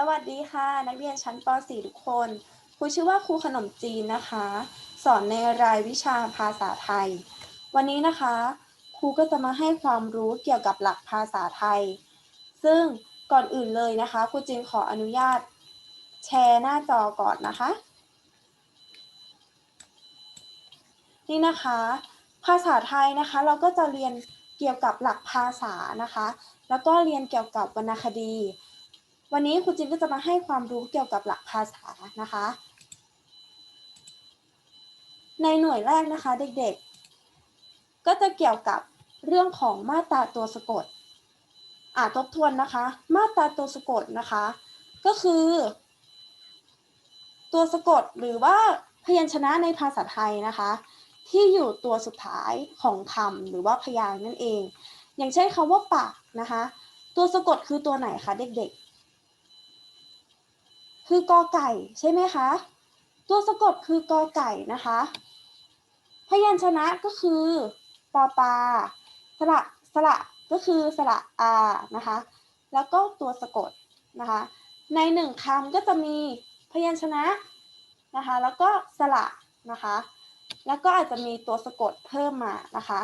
สวัสดีค่ะ นักเรียนชั้นป .4 ทุกคนครูชื่อว่าครูขนมจีนนะคะ สอนในรายวิชาภาษาไทย วันนี้นะคะครูก็จะมาให้ความรู้เกี่ยวกับหลักภาษาไทย ซึ่งก่อนอื่นเลยนะคะครูจีนขออนุญาต แชร์หน้าจอก่อนนะคะ นี่นะคะ ภาษาไทยนะคะเราก็จะเรียนเกี่ยวกับหลักภาษานะคะ แล้วก็เรียนเกี่ยวกับวรรณคดี วันนี้ครูจินก็จะมาให้ความรู้เกี่ยวกับหลักภาษานะคะ ในหน่วยแรกนะคะเด็กๆ ก็จะเกี่ยวกับเรื่องของมาตราตัวสะกด อ่าทบทวนนะคะ มาตราตัวสะกดนะคะ ก็คือ ตัวสะกดหรือว่าพยัญชนะในภาษาไทยนะคะ ที่อยู่ตัวสุดท้ายของคำหรือว่าพยางค์นั่นเอง อย่างเช่นคำว่าปากนะคะ ตัวสะกดคือตัวไหนคะเด็กๆ คือกอไก่ใช่ไหมคะ ตัวสะกดคือกอไก่นะคะ พยัญชนะก็คือปอปาสระสระก็คือสระอานะคะ แล้วก็ตัวสะกดนะคะ ในหนึ่งคำก็จะมีพยัญชนะนะคะ แล้วก็สระนะคะ แล้วก็อาจจะมีตัวสะกดเพิ่มมานะคะ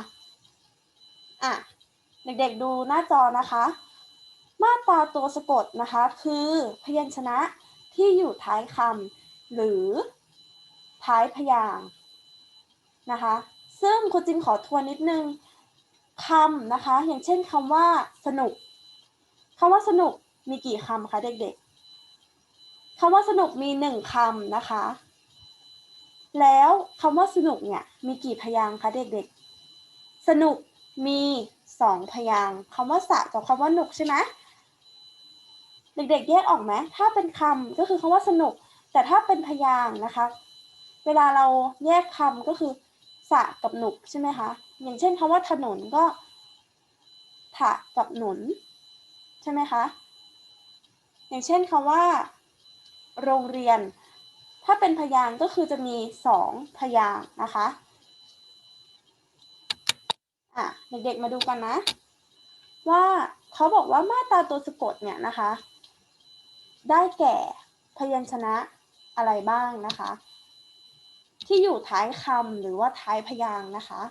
อะเด็กๆดูหน้าจอนะคะ มาตราตัวสะกดนะคะ คือพยัญชนะ ที่อยู่ท้ายคำหรือท้ายพยางค์นะคะ ซึ่งครูจินขอทวนนิดนึงคำนะคะ อย่างเช่นคำว่าสนุกคำว่าสนุกมีกี่คำคะเด็กๆคำว่าสนุกมีหนึ่งคำนะคะ แล้วคำว่าสนุกเนี่ยมีกี่พยางค์คะเด็กๆ สนุกมีสองพยางค์คำว่าสะกับคำว่าหนุกใช่ไหม เด็กๆแยกออกไหมถ้าเป็นคำก็คือคำว่าสนุก แต่ถ้าเป็นพยางนะคะ เวลาเราแยกคำก็คือสะกับหนุกใช่ไหมคะ อย่างเช่นคำว่าถนนก็ถะกับหนุน ใช่ไหมคะ อย่างเช่นคำว่า โรงเรียน ถ้าเป็นพยางก็คือจะมีสองพยางนะคะอะเด็กๆมาดูกันนะ ว่าเขาบอกว่ามาตราตัวสะกดเนี่ยนะคะ ได้แก่พยัญชนะอะไรบ้างนะคะ ที่อยู่ท้ายคำหรือว่าท้ายพยางค์นะคะ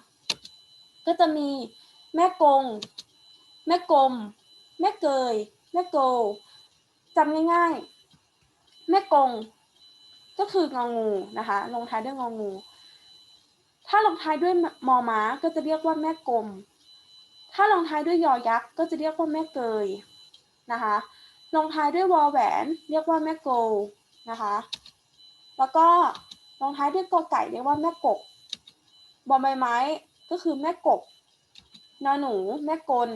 ก็จะมีแม่กง แม่กลม แม่เกย แม่โกจำง่ายๆ แม่กง ก็คืององูนะคะลงท้ายด้วยงองู ถ้าลงท้ายด้วยมอม้าก็จะเรียกว่าแม่กลม ถ้าลงท้ายด้วยยอยักษ์ก็จะเรียกว่าแม่เกยนะคะ ลงท้ายด้วยวอแหวน เรียกว่าแม่โกนะคะ แล้วก็ลงท้ายด้วยกอไก่เรียกว่าแม่กกบอใบไม้ก็คือแม่กบนอหนู แม่กล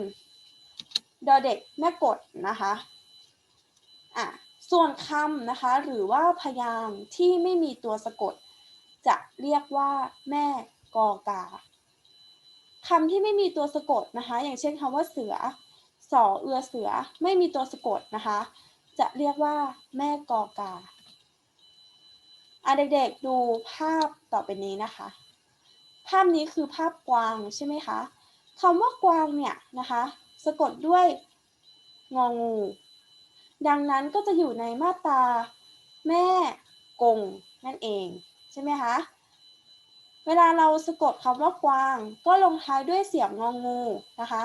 ดอเด็กแม่กดนะคะอะส่วนคำนะคะหรือว่าพยางค์ที่ไม่มีตัวสะกด จะเรียกว่าแม่กอกาคำที่ไม่มีตัวสะกดนะคะ อย่างเช่นคำว่าเสือ สอเอือเสือไม่มีตัวสะกดนะคะ จะเรียกว่าแม่กอกาอะเด็กๆดูภาพต่อไปนี้นะคะ ภาพนี้คือภาพกวางใช่ไหมคะคำว่ากวางเนี่ยนะคะสะกดด้วยงองู ดังนั้นก็จะอยู่ในมาตราแม่กงนั่นเองใช่ไหมคะเวลาเราสะกดคำว่ากวาง ก็ลงท้ายด้วยเสียงงองูนะคะ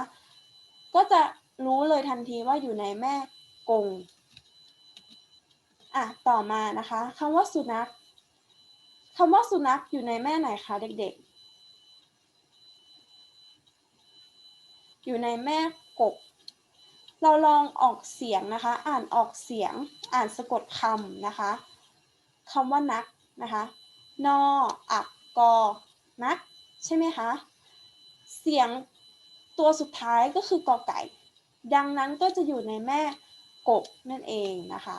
ก็จะ รู้เลยทันทีว่าอยู่ในแม่กงอะต่อมานะคะคำว่าสุนัขคำว่าสุนัขอยู่ในแม่ไหนคะเด็กๆ อยู่ในแม่กบเราลองออกเสียงนะคะ อ่านออกเสียง อ่านสะกดคำนะคะคำว่านักนะคะ นอ อักกอ นัก ใช่ไหมคะ เสียงตัวสุดท้ายก็คือกอไก่ ดังนั้นก็จะอยู่ในแม่กบนั่นเองนะคะ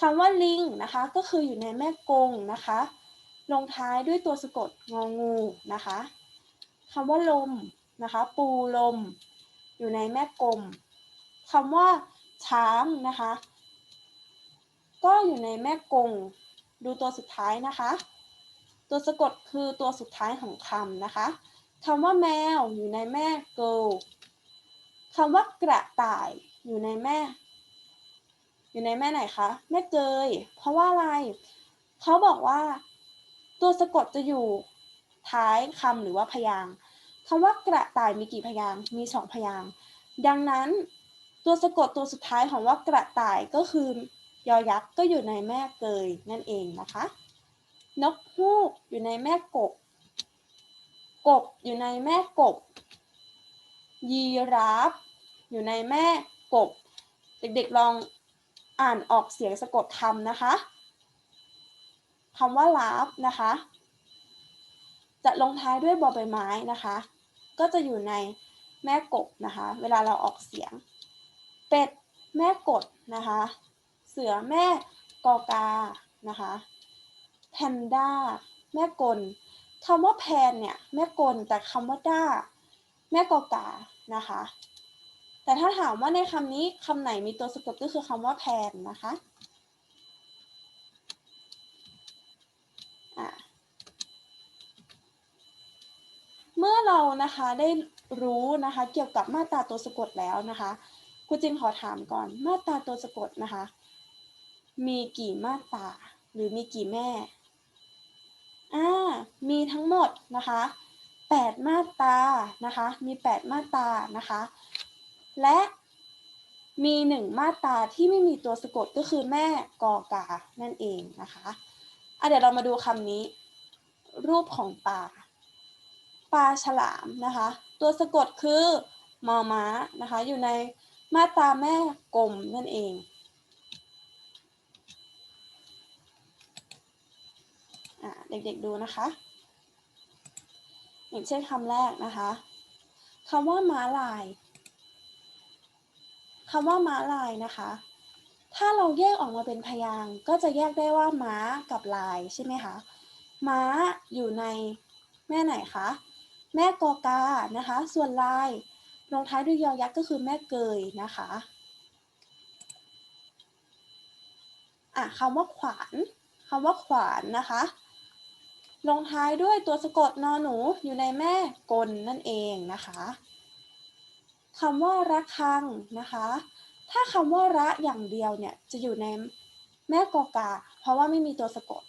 คำว่าลิงนะคะก็คืออยู่ในแม่กงนะคะลงท้ายด้วยตัวสะกดงองูนะคะคำว่าลมนะคะปูลม อยู่ในแม่กลมคำว่าช้างนะคะก็อยู่ในแม่กง ดูตัวสุดท้ายนะคะ ตัวสะกดคือตัวสุดท้ายของคำนะคะคำว่าแมวอยู่ในแม่เกิล คำว่ากระต่ายอยู่ในแม่ อยู่ในแม่ไหนคะ แม่เกย เพราะว่าอะไร เขาบอกว่า ตัวสะกดจะอยู่ท้ายคำหรือว่าพยางคำว่ากระต่ายมีกี่พยางมีสองพยางดังนั้นตัวสะกดตัวสุดท้ายของว่ากระต่ายก็คือยอยักษ์ก็อยู่ในแม่เกยนั่นเองนะคะ นกฮูกอยู่ในแม่กบ กบอยู่ในแม่กบ ยีราฟ อยู่ในแม่กบ เด็กๆลองอ่านออกเสียงสะกดคำนะคะคำว่าลาฟนะคะ จะลงท้ายด้วยบอใบไม้นะคะ ก็จะอยู่ในแม่กบนะคะ เวลาเราออกเสียง เป็ดแม่กดนะคะ เสือแม่กอกานะคะแพนด้าแม่กลคำว่าแพนเนี่ยแม่กลแต่คำว่าด้า แม่กอกานะคะ แต่ถ้าถามว่าในคำนี้คำไหนมีตัวสะกดก็คือคำว่าแพนนะคะเมื่อเรานะคะได้รู้นะคะเกี่ยวกับมาตราตัวสะกดแล้วนะคะครูจินขอถามก่อนมาตราตัวสะกดนะคะ มีกี่มาตราหรือมีกี่แม่อ่ามีทั้งหมดนะคะ 8 มาตรานะคะ มี 8 มาตรานะคะ และมีหนึ่งมาตราที่ไม่มีตัวสะกดก็คือแม่กอกา นั่นเองนะคะอะเดี๋ยวเรามาดูคำนี้ รูปของปลาปลาฉลามนะคะ ตัวสะกดคือมอม้านะคะ อยู่ในมาตราแม่กลมนั่นเองอเด็กๆดูนะคะ อย่างเช่นคำแรกนะคะคำว่าม้าลายคำว่าม้าลายนะคะ ถ้าเราแยกออกมาเป็นพยางก็จะแยกได้ว่าม้ากับลายใช่ไหมคะม้าอยู่ในแม่ไหนคะแม่กอกานะคะ ส่วนลายลงท้ายด้วยยอยักษ์ก็คือแม่เกยนะคะอะคำว่าขวานคำว่าขวานนะคะ ลงท้ายด้วยตัวสะกดนอหนูอยู่ในแม่กลนั่นเองนะคะคำว่าระคังนะคะ ถ้าคำว่าระอย่างเดียวเนี่ยจะอยู่ในแม่กอกา เพราะว่าไม่มีตัวสะกด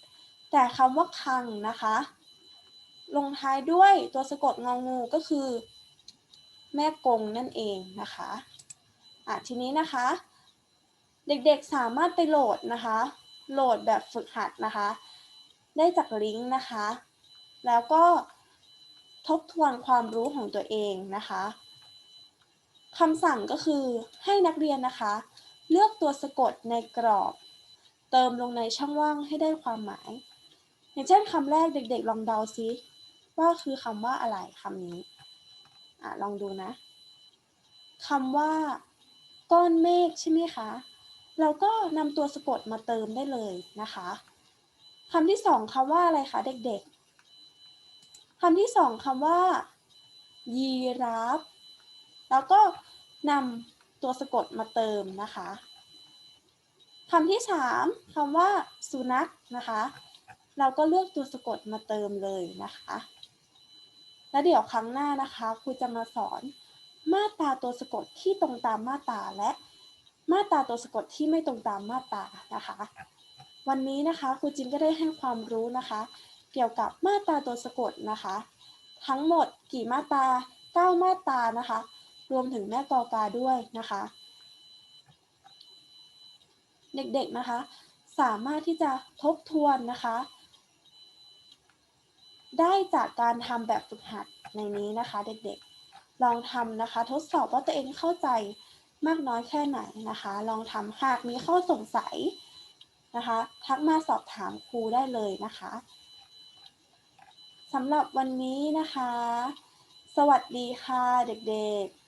แต่คำว่าคังนะคะ ลงท้ายด้วยตัวสะกดงองูก็คือ แม่กงนั่นเองนะคะอะทีนี้นะคะ เด็กๆสามารถไปโหลดนะคะ โหลดแบบฝึกหัดนะคะ ได้จากลิงก์นะคะ แล้วก็ทบทวนความรู้ของตัวเองนะคะคำสั่งก็คือให้นักเรียนนะคะ เลือกตัวสะกดในกรอบ เติมลงในช่องว่างให้ได้ความหมาย อย่างเช่นคำแรกเด็กๆ ลองเดาซิว่าคือคำว่าอะไรคำนี้อะลองดูนะคำว่า ก้อนเมฆใช่ไหมคะ เราก็นำตัวสะกดมาเติมได้เลยนะคะ คำที่สองคำว่าอะไรคะเด็กๆคำที่สองคำว่า ยีราฟ แล้วก็นำตัวสะกดมาเติมนะคะคำที่สามคำว่าสุนัขนะคะ เราก็เลือกตัวสะกดมาเติมเลยนะคะ แล้วเดี๋ยวครั้งหน้านะคะครูจะมาสอนมาตราตัวสะกดที่ตรงตามมาตราและมาตราตัวสะกดที่ไม่ตรงตามมาตรานะคะ วันนี้นะคะครูจินก็ได้ให้ความรู้นะคะ เกี่ยวกับมาตราตัวสะกดนะคะ ทั้งหมดกี่มาตรา 9 มาตรานะคะ รวมถึงแม่กอกาด้วยนะคะ เด็กๆนะคะ สามารถที่จะทบทวนนะคะ ได้จากการทำแบบฝึกหัดในนี้นะคะ เด็กๆลองทำนะคะ ทดสอบว่าตัวเองเข้าใจมากน้อยแค่ไหนนะคะ ลองทำหากมีข้อสงสัย นะคะ ทักมาสอบถามครูได้เลยนะคะสำหรับวันนี้นะคะ สวัสดีค่ะเด็กๆ